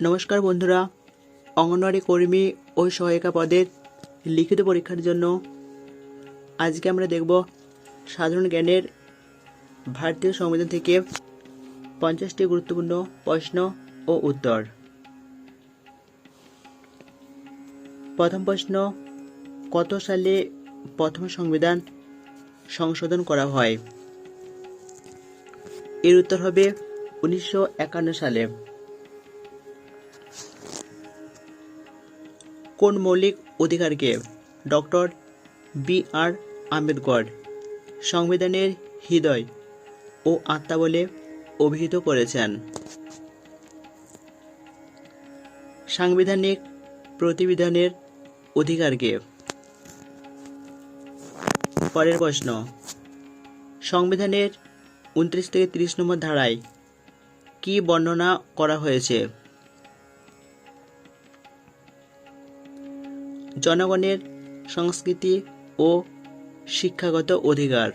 নমস্কার বন্ধুরা, অঙ্গনওয়াড়ি কর্মী ও সহায়িকা পদের লিখিত পরীক্ষার জন্য আজকে আমরা দেখব সাধারণ জ্ঞানের ভারতীয় সংবিধান থেকে পঞ্চাশটি গুরুত্বপূর্ণ প্রশ্ন ও উত্তর। প্রথম প্রশ্ন, কত সালে প্রথম সংবিধান সংশোধন করা হয়? এর উত্তর হবে উনিশশো একান্ন সালে। কোন মৌলিক অধিকারকে ডক্টর বি আর আম্বেদকর সংবিধানের হৃদয় ও আত্মা বলে অভিহিত করেছেন? সাংবিধানিক প্রতিবিধানের অধিকারকে। পরের প্রশ্ন, সংবিধানের উনত্রিশ থেকে তিরিশ নম্বর ধারায় কি বর্ণনা করা হয়েছে? জনগণের সংস্কৃতি ও শিক্ষাগত অধিকার।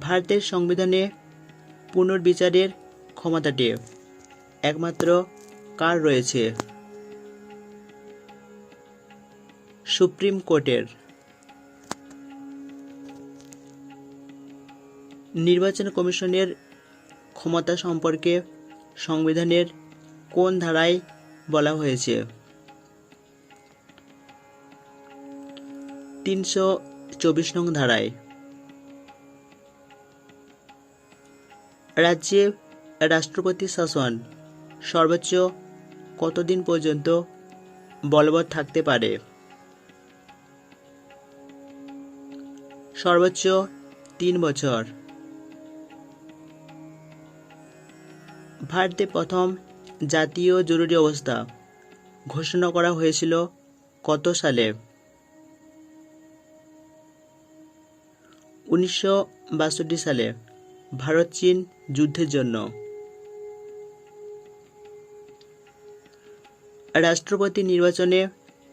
ভারতের সংবিধানে পুনর্বিচারের ক্ষমতাটি একমাত্র কার রয়েছে? সুপ্রিম কোর্টের। নির্বাচন কমিশনের ক্ষমতা সম্পর্কে সংবিধানের কোন ধারায় বলা হয়েছে। তিনশো চব্বিশ নং ধারায় রাজ্যে রাষ্ট্রপতি শাসন সর্বোচ্চ কতদিন পর্যন্ত বলবৎ থাকতে পারে? সর্বোচ্চ তিন বছর। ভারতে প্রথম জাতীয় জরুরি অবস্থা। ঘোষণা করা হয়েছিল কত সালে? উনিশশো বাষট্টি সালে ভারত চীন যুদ্ধের জন্য। রাষ্ট্রপতি নির্বাচনে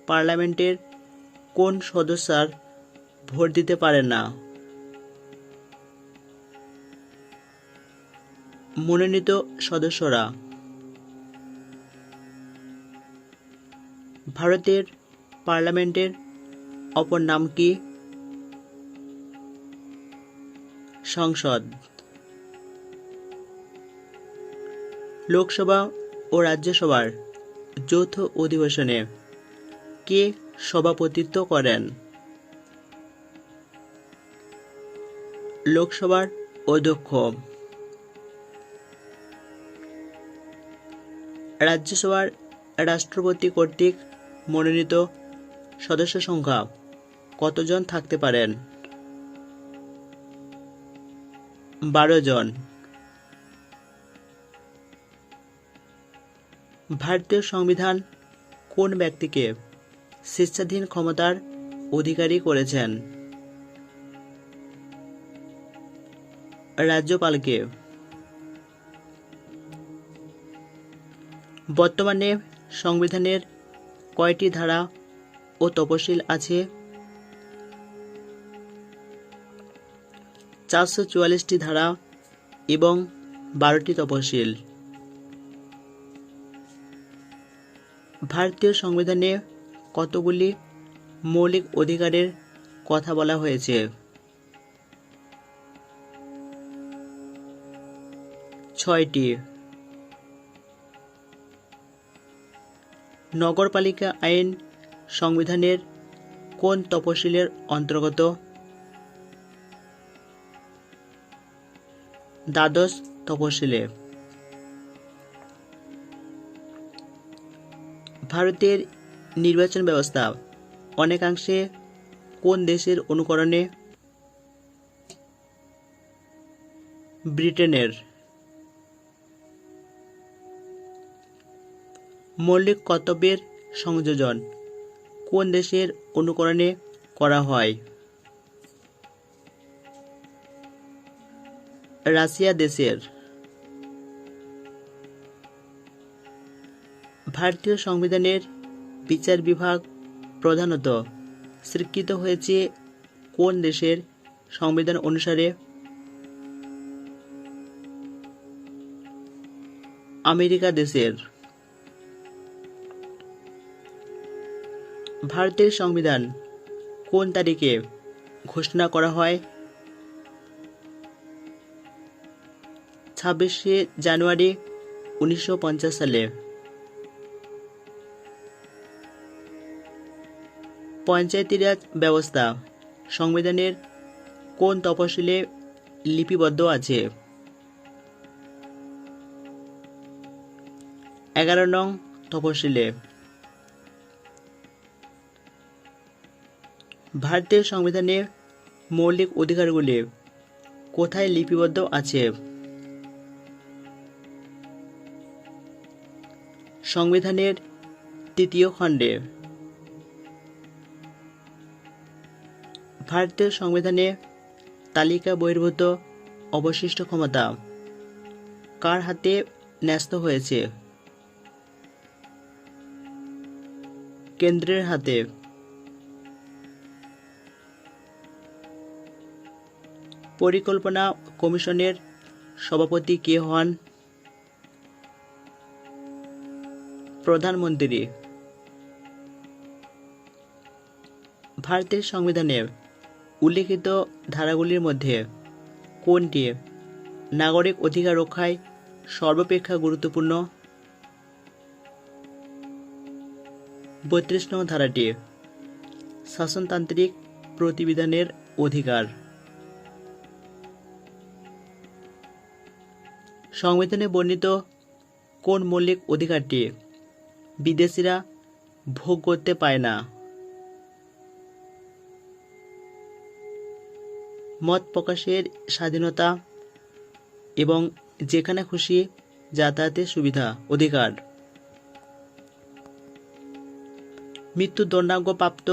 পার্লামেন্টের কোন সদস্যার ভোট দিতে পারে না? মনোনীত সদস্যরা ভারতের পার্লামেন্টের অপর নাম কি? সংসদ। লোকসভা ও রাজ্যসভার যৌথ অধিবেশনে কে সভাপতিত্ব করেন? লোকসভার অধ্যক্ষ। রাজ্যসভার রাষ্ট্রপতি কর্তৃক মনোনীত সদস্য সংখ্যা কতজন থাকতে পারেন? বারো জন। ভারতীয় সংবিধান কোন ব্যক্তিকে স্বেচ্ছাধীন ক্ষমতার অধিকারী করেছেন? রাজ্যপালকে। বর্তমানে সংবিধানের কয়টি ধারা ও তপশিল আছে? চারশো চুয়াল্লিশটি ধারা এবং বারোটি তপশিল ভারতীয় সংবিধানে কতগুলি মৌলিক অধিকারের কথা বলা হয়েছে? ছয়টি। নগরপালিকা আইন সংবিধানের কোন তপশিলের অন্তর্গত? দ্বাদশ তপশিলে ভারতের নির্বাচন ব্যবস্থা অনেকাংশে কোন দেশের অনুকরণে? ব্রিটেনের। মৌলিক কর্তব্যের সংযোজন। কোন দেশের অনুকরণে করা হয়? রাশিয়া দেশের। ভারতীয় সংবিধানের বিচার বিভাগ প্রধানত স্বীকৃত হয়েছে কোন দেশের সংবিধান অনুসারে? আমেরিকা দেশের। ভারতের সংবিধান কোন তারিখে ঘোষণা করা হয়? ছাব্বিশে জানুয়ারি উনিশশো পঞ্চাশ সালে। পঞ্চায়েতি রাজ ব্যবস্থা, সংবিধানের কোন তফসিলে লিপিবদ্ধ আছে? এগারো নং তফসিলে। ভারতীয় সংবিধানে মৌলিক অধিকারগুলি কোথায় লিপিবদ্ধ আছে? সংবিধানের তৃতীয় খণ্ডে। ভারতীয় সংবিধানে তালিকা বহির্ভূত অবশিষ্ট ক্ষমতা কার হাতে ন্যস্ত হয়েছে? কেন্দ্রের হাতে। পরিকল্পনা কমিশনের সভাপতি কে হন? প্রধানমন্ত্রী। ভারতের সংবিধানে উল্লিখিত ধারাগুলির মধ্যে কোনটি নাগরিক অধিকার রক্ষায় সর্বাপেক্ষা গুরুত্বপূর্ণ? বত্রিশ নং ধারাটি, শাসনতান্ত্রিক প্রতিবিধানের অধিকার। সংবিধানে বর্ণিত কোন মৌলিক অধিকারটি বিদেশিরা ভোগ করতে পায় না? মত প্রকাশের স্বাধীনতা এবং যেখানে খুশি যাতায়াতের সুবিধা, অধিকার। মৃত্যুদণ্ডাজ্ঞ প্রাপ্ত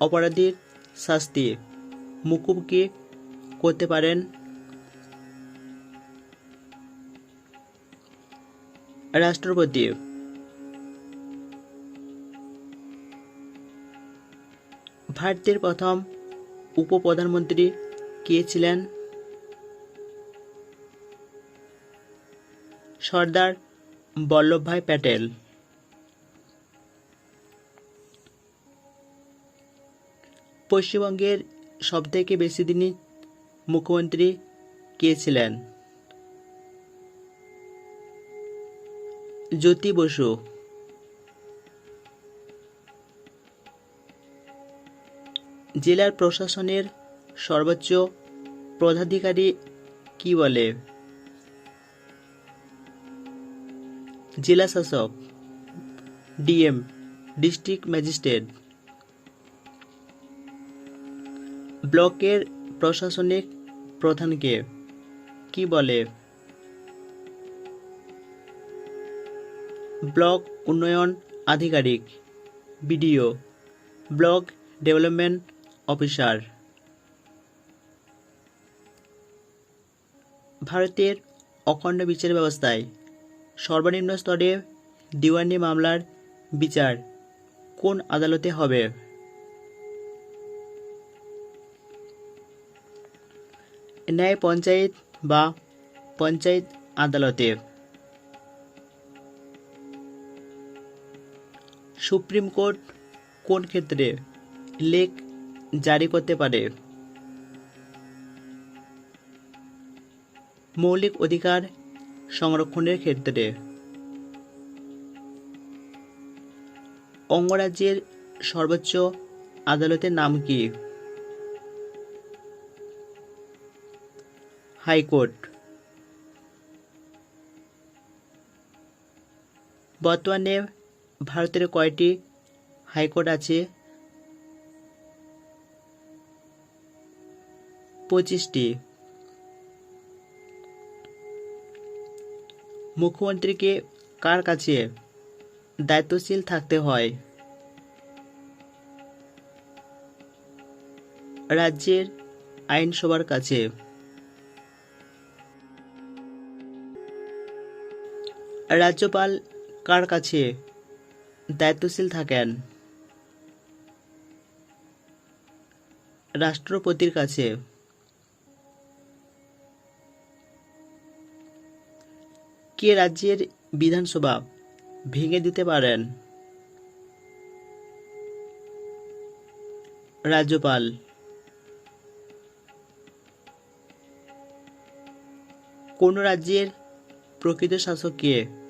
অপরাধীর শাস্তি মুকুব কি করতে পারেন রাষ্ট্রপতি। ভারতের প্রথম উপপ্রধানমন্ত্রী কে ছিলেন? সর্দার বল্লভভাই প্যাটেল। পশ্চিমবঙ্গের সবথেকে বেশি দিনই মুখ্যমন্ত্রী কে ছিলেন? জ্যোতি বসু। জেলার প্রশাসনের সর্বোচ্চ পদাধিকারী কি বলে? জেলা শাসক ডিএম, ডিস্ট্রিক্ট ম্যাজিস্ট্রেট। ব্লকের প্রশাসনিক প্রধানকে কি বলে? ব্লক উন্নয়ন আধিকারিক, বিডিও, ব্লক ডেভেলপমেন্ট অফিসার। ভারতের অখণ্ড বিচার ব্যবস্থায় সর্বনিম্ন স্তরে দিওয়ানি মামলার বিচার কোন আদালতে হবে? ন্যায় পঞ্চায়েত বা পঞ্চায়েত আদালতে। সুপ্রিম কোর্ট কোন ক্ষেত্রে লেক জারি করতে পারে? মৌলিক অধিকার সংরক্ষণের ক্ষেত্রে। অঙ্গরাজ্যের সর্বোচ্চ আদালতের নাম কি? হাইকোর্ট। বর্তমানে ভারতের কয়টি হাইকোর্ট আছে? পঁচিশটি। মুখ্যমন্ত্রীকে কার কাছে দায়িত্বশীল থাকতে হয়? রাজ্যের আইনসভার কাছে। রাজ্যপাল কার কাছে? দায়িত্বশীল থাকেন। রাষ্ট্রপতির কাছে। কে রাজ্যের বিধানসভা ভেঙে দিতে পারেন? রাজ্যপাল। কোন রাজ্যের প্রকৃত শাসক কে?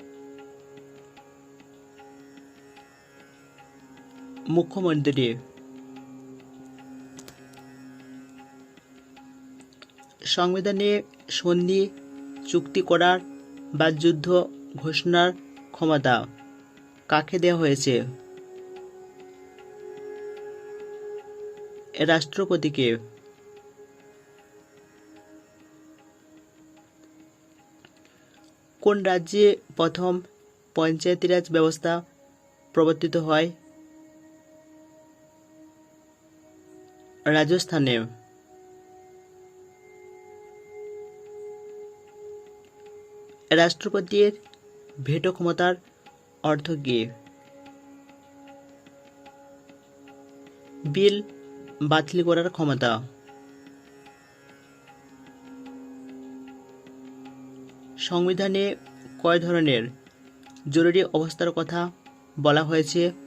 মুখ্যমন্ত্রী। সংবিধানে সন্ধি চুক্তি করার বা যুদ্ধ ঘোষণার ক্ষমতা কাকে দেওয়া হয়েছে? রাষ্ট্রপতিকে। কোন রাজ্যে প্রথম পঞ্চায়েতি রাজ ব্যবস্থা প্রবর্তিত হয়? রাজস্থানে। রাষ্ট্রপতির ভেটো ক্ষমতার অর্থ কী? বিল বাতিল করার ক্ষমতা। সংবিধানে কয় ধরনের জরুরি অবস্থার কথা বলা হয়েছে?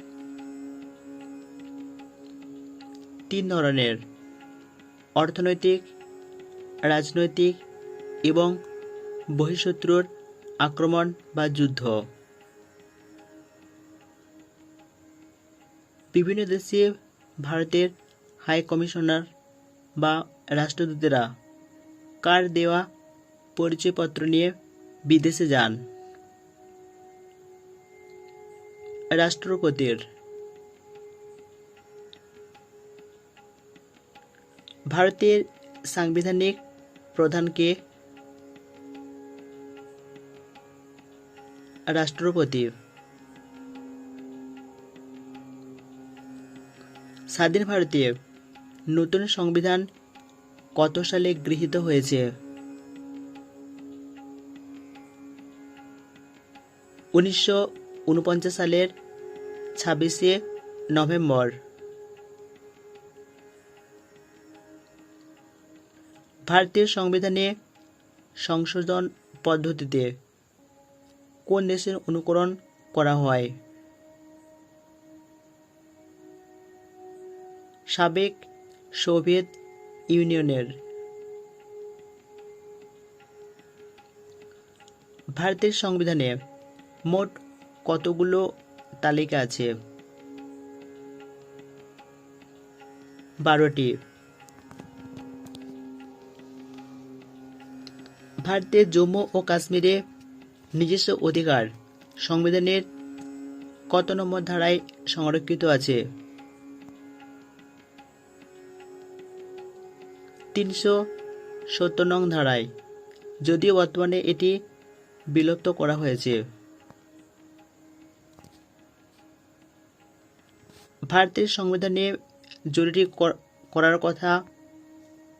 তিন ধরনের, অর্থনৈতিক, রাজনৈতিক এবং বহিঃশত্রুর আক্রমণ বা যুদ্ধ। বিভিন্ন দেশে ভারতের হাই কমিশনার বা রাষ্ট্রদূতেরা কার দেওয়া পরিচয়পত্র নিয়ে বিদেশে যান? রাষ্ট্রপতির ভারতের সাংবিধানিক প্রধানকে রাষ্ট্রপতি। স্বাধীন ভারতে নতুন সংবিধান কত সালে গৃহীত হয়েছে? উনিশশো উনপঞ্চাশ সালের ছাব্বিশে নভেম্বর। ভারতীয় সংবিধানে সংশোধন পদ্ধতিতে কোন দেশের অনুকরণ করা হয়? সাবেক সোভিয়েত ইউনিয়নের। ভারতের সংবিধানে মোট কতগুলো তালিকা আছে? বারোটি। ভারতের জম্মু ও কাশ্মীরে নিজস্ব অধিকার। সংবিধানের কত নম্বর ধারায় সংরক্ষিত আছে? তিনশো সত্তর নং ধারায়। যদিও বর্তমানে এটি বিলুপ্ত করা হয়েছে। ভারতের সংবিধানে জরুরি কর- করার কথা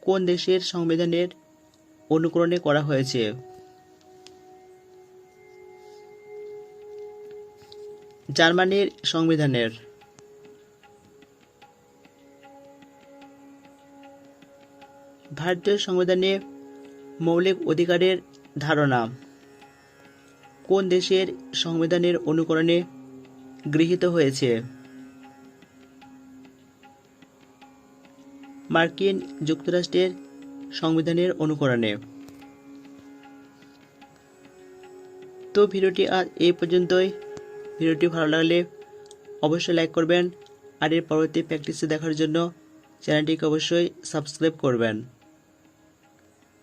কোন দেশের সংবিধানের অনুকরণে করা হয়েছে। জার্মানির সংবিধানের। ভারতীয় সংবিধানে মৌলিক অধিকারের ধারণা। কোন দেশের সংবিধানের অনুকরণে গৃহীত হয়েছে? মার্কিন যুক্তরাষ্ট্রের সংবিধানের অনুকরণে। তো ভিডিওটি আজ এই পর্যন্তই। ভিডিওটি ভালো লাগলে অবশ্যই লাইক করবেন। আর এর পরবর্তী প্র্যাকটিসে দেখার জন্য চ্যানেলটিকে অবশ্যই সাবস্ক্রাইব করবেন।